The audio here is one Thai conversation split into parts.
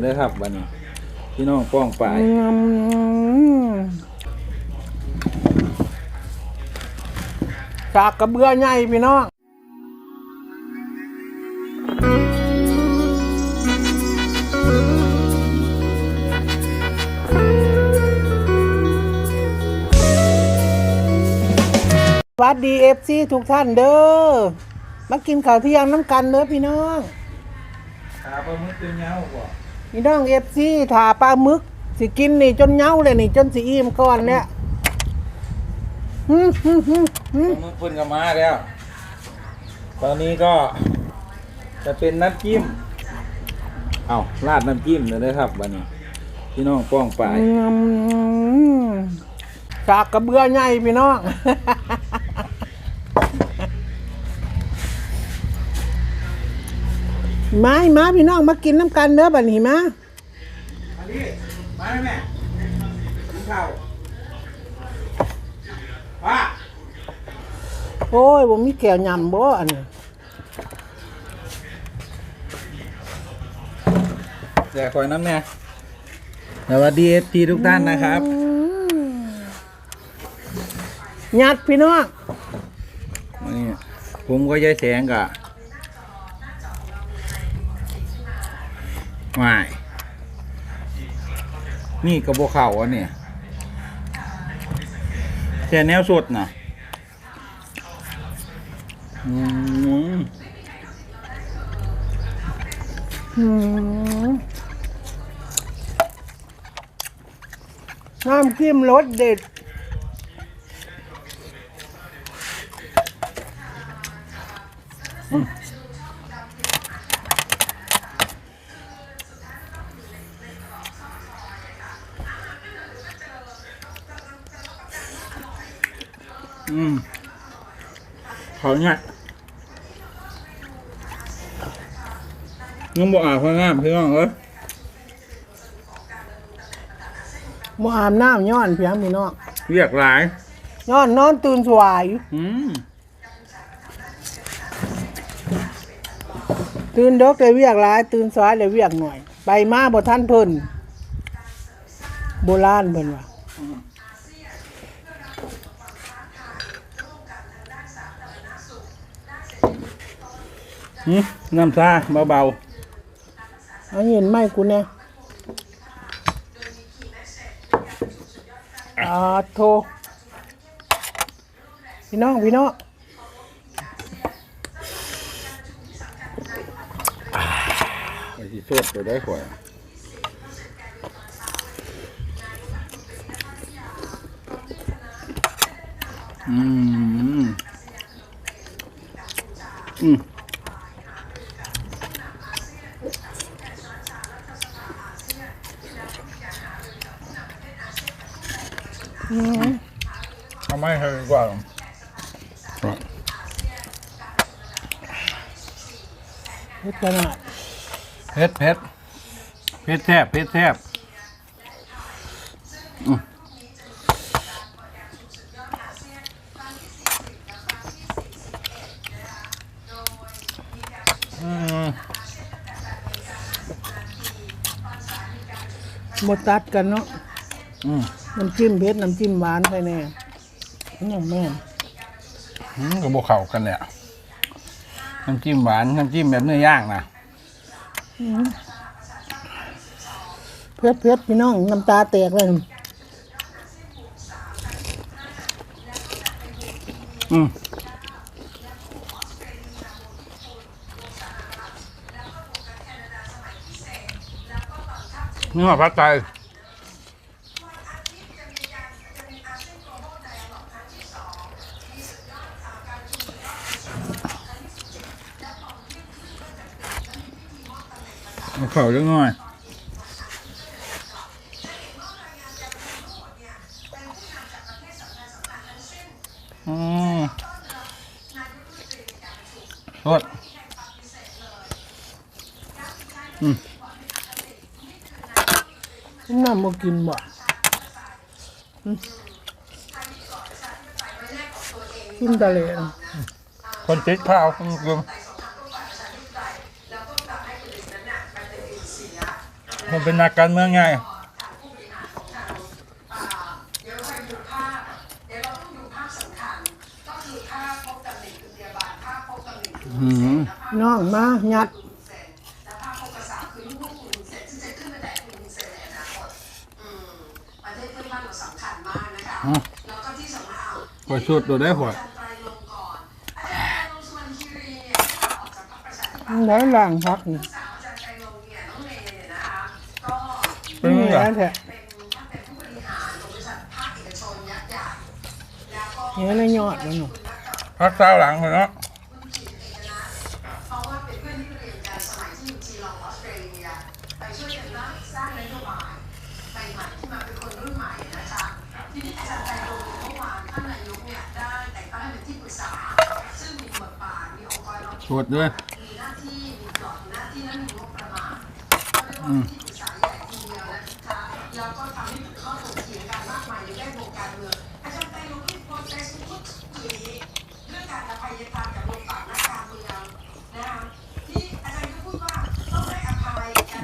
เลยครับบัดนี้พี่น้องป้องปลายจากกระเบือใหญ่พี่น้องสวัสดีเอฟซีทุกท่านเด้อ มากินข้าวเที่ยงน้ำกันเด้อพี่น้องขาปลาหมึกเป็นเงาบ่ พี่น้องเอฟซีถาปลาหมึก สิกินนี่จนเหงาเลยนี่จนสิอิ่มก่อนเนี่ยฮึ่มฮึ่มฮึ่มฮึ่มปลาหมึกเพิ่นก็มาแล้ว ตอนนี้ก็จะเป็นน้ำจิ้ม เอาราดน้ำจิ้มเลยนะครับบัดนี้ พี่น้องป้องปลายจากกระเบือใหญ่พี่น้อง มามาพี่น้องมากินน้ำกันเด้อบัดนี้มาอันนี้มาแม่กินข้าวป้าโอ้ยผมมีแก้วยำบ่อันนี้แต่คอยน้ำแน่สวัสดีเอฟทีทุกท่านนะครับยัดพี่น้องวันนี้ผมก็ยายแสงกะ วายนี่กระโบเข่าอันนี้แต่แนวสดนะอืมอืมน้ำจิ้มรสเด็ด เขาเนี่ยยังบอกอาบพงามพี่น้องเอ้ยบ่อาบน้ำย้อนเพียงพี่น้องเรียกหลายย้อนนอนตื่นสวายอืมตื่นเดกเลยเวียกหลาย ตื่นสายเลยเวียกหน่อย ไปมาบ่ทันเพิ่นโบราณเพิ่นว่า อืมน้ำซาเบาเอาเห็นไหมกูเนี่ยอาโทพี่น้องพี่น้องๆไปสิสดไปได้ข่อยอืมอืม ทำไมเธอดีกว่า เฮ็ดขนาด เพชรเพชรเพชรแทบเพชรแทบอืมอืมหมดตัดกันเนาะอืมน้ำจิ้มเผ็ดน้ำจิ้มหวานไปแน่ยังแม่นอืมกับโบเข่ากันเนี่ยน้ำจิ้มหวานน้ำจิ้มแบบเนื้อย่างนะ เพื่อเพื่อพี่น้องน้ำตาแตกเลยอืมนี่หอผัดไท เอาเข่าเล็กน้อยอืมโทษน้ำบ่กินบ่อืมกินตะเลนคนติดข้าวคุณ มันเป็นนักการเมืองไงเดี๋ยวเราดูภาพเดี๋ยวเราต้องดูภาพสำคัญก็คือภาพพบตำแหน่งคือพยาบาลภาพพบตำแหน่งคืออืมน้องมายัดเซนและภาพพบกระสาคือลูกคุณเซนซึ่งจะขึ้นมาแต่คุณเซนในอนาคตอืมประเทศเพื่อนบ้านเราสำคัญมากนะคะแล้วก็ที่สำคัญพอชุดตัวได้พออาจารย์ไตรลงค์ก่อนอาจารย์ไตรลงค์สุวรรณคีรีเนี่ยออกจากพรรคประชาธิปัตย์แล้วล่างพักนี่ เป็นไงนี่แหล่ะละแท้เป็นท่านเป็นผู้บริหารของบริษัทภาคเอกชนยักษ์ใหญ่แล้วก็เห็นในยอดมันหนูพักเท้าหลังเลยเนาะคุณขีดเอกนัทเพราะว่าเป็นเพื่อนที่เรียนกันสมัยที่อยู่จีลองออสเตรเลียไปช่วยกันร่าง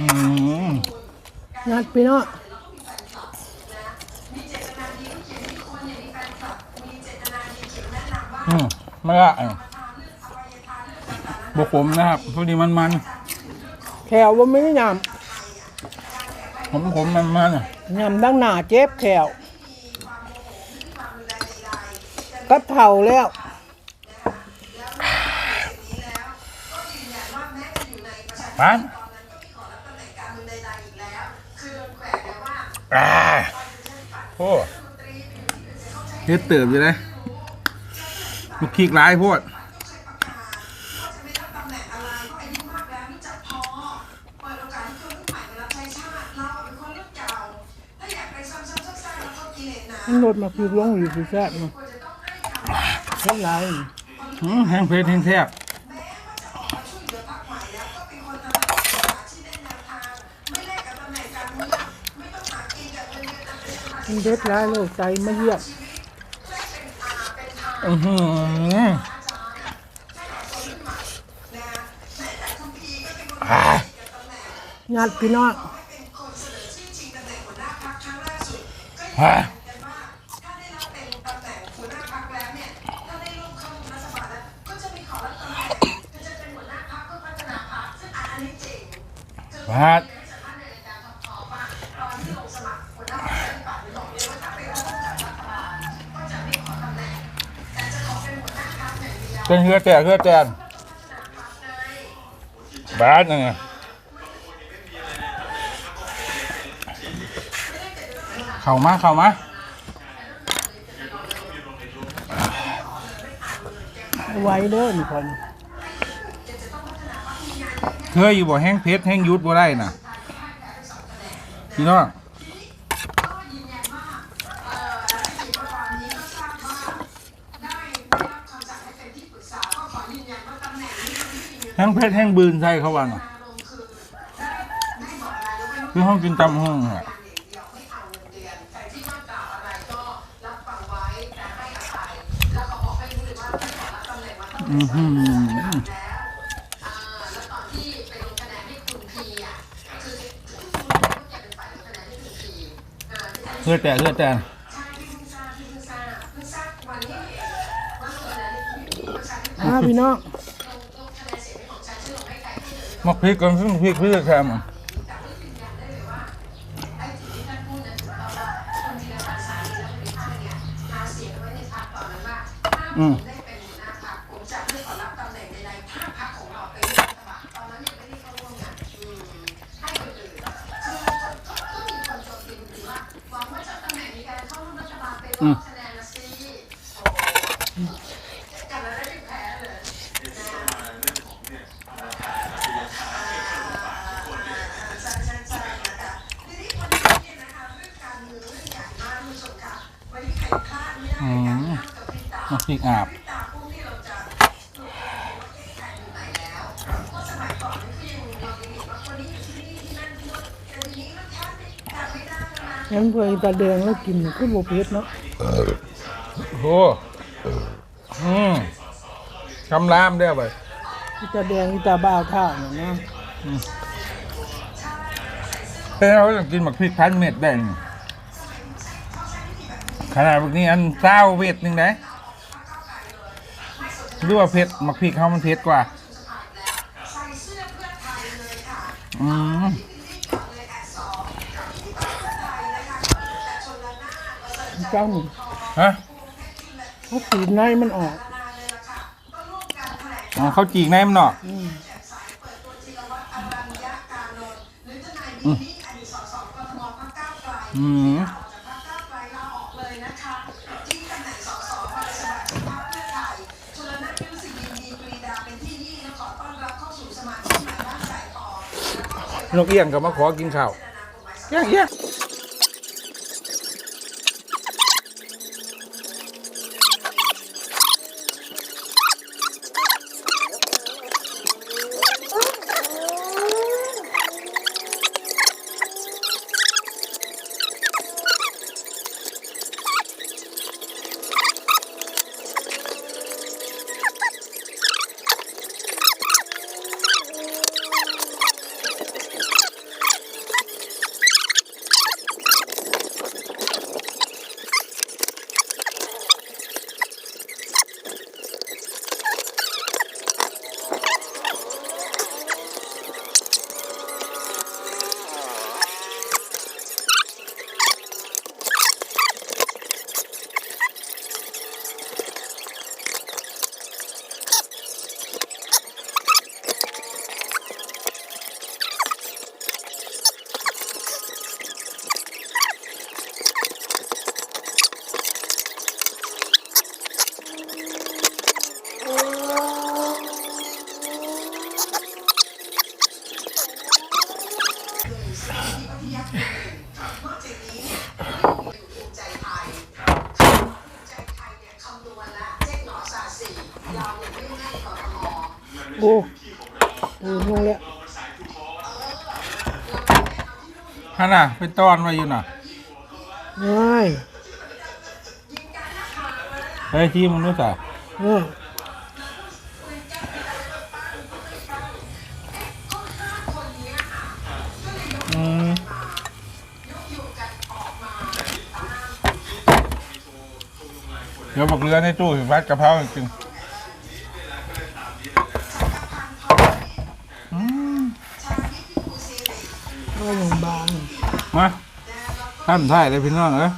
เขียนแนะนำว่าอืมไม่ละอะทานเรื่องอภัยทานเรื่องต่างๆบวผมนะครับพอดีมันมันแขวว่าไม่ได้ยผมผมมันมันอะำยำดังหน้าเจ็บแขวก็เท่าแล้วปาน อ่าโอ้เฮ็ดเติบอยู่เลยลูกคิกหลายโพดมันลดมาคือลงอยู่คือแซ่บเนาะเท่าไหรอืมแห้งเพชรแห้งแทบ มันเด็ดร้ายโลกใจมาเยี่ยมอือหืออ่ายัดพี่น้องอ่าบาด เป็นเฮือแต่เฮือแตนบาดนี่นไงเข้ามาเข้ามาไว้เด้อนี่คนเคยอยู่บ่แห้งเพชรแห้งยุดบ่ได้น่ะพี่น้อง แห้งเพชรแห้งบืนใช่เขาว่าน่ะคือห้องกินตำห้องอะอือหือเลือดแต่เลือดแต่ มาพี่น้องมักพริกกันซึ่งพริกพริกแคมอืมอืม ริกอาบงั้นเพื่อตาแดงแล้วกินก็บ่เผ็ดเนาะโอ้อืมคำรามได้อไปอีตาแดงอีตาบ้าวท่าเนี่ยนะเอ้ยเราจะกินหมักพริกพันเม็ดได้นี่ขนาดพวกนี้อันเศร้าเม็ดหนึ่งได้ หรือว่าเผ็ดหมักพริกเขามันเผ็ดกว่า อืมเจ้านี่ฮะเขาตีนในมันออกอ๋อเขาจีกในมันเนาะอืมอืม นกเอี้ยงก็มาขอกินข้าวเอี้ยงเอี้ยง โอ้โอ้ลงแล้วฮะน่ะไปต้อนมาอยู่น่ะง่ายเฮ้ยที่มึงรู้จักเอออืมเดี๋ยวบอกเรือในตู้ถึงพัดกะเพราจริงๆอืม เอาอย่างบาง มา ท่านถ่ายเลยพี่น้องเอ้ย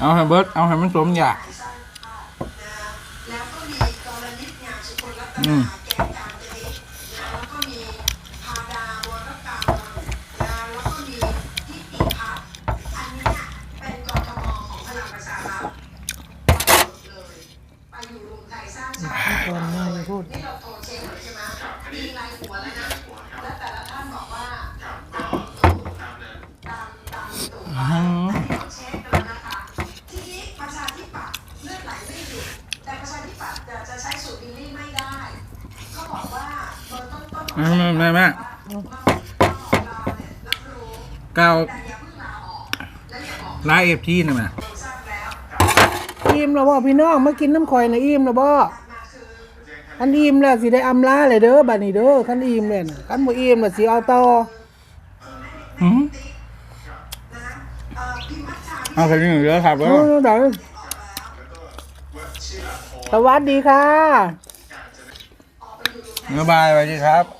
เอาให้เบิร์ดเอาให้มันสมอยากอืม เก้าลายเอฟทีนะแม่อิ่มแล้วบ่พี่น้องมากินน้ำข่อยนะอิ่มแล้วบ่คันอิ่มแล้วสิได้อำลาเลยเด้อบัดนี้เด้อคันอิ่มแล้วน่ะคันบ่อิ่มแล้วสิเอาต่อหืมเอาแค่นี้เหลือครับเอแล้วอเดี๋ยวสวัสดีค่ะเนื้อบายไปดีครับ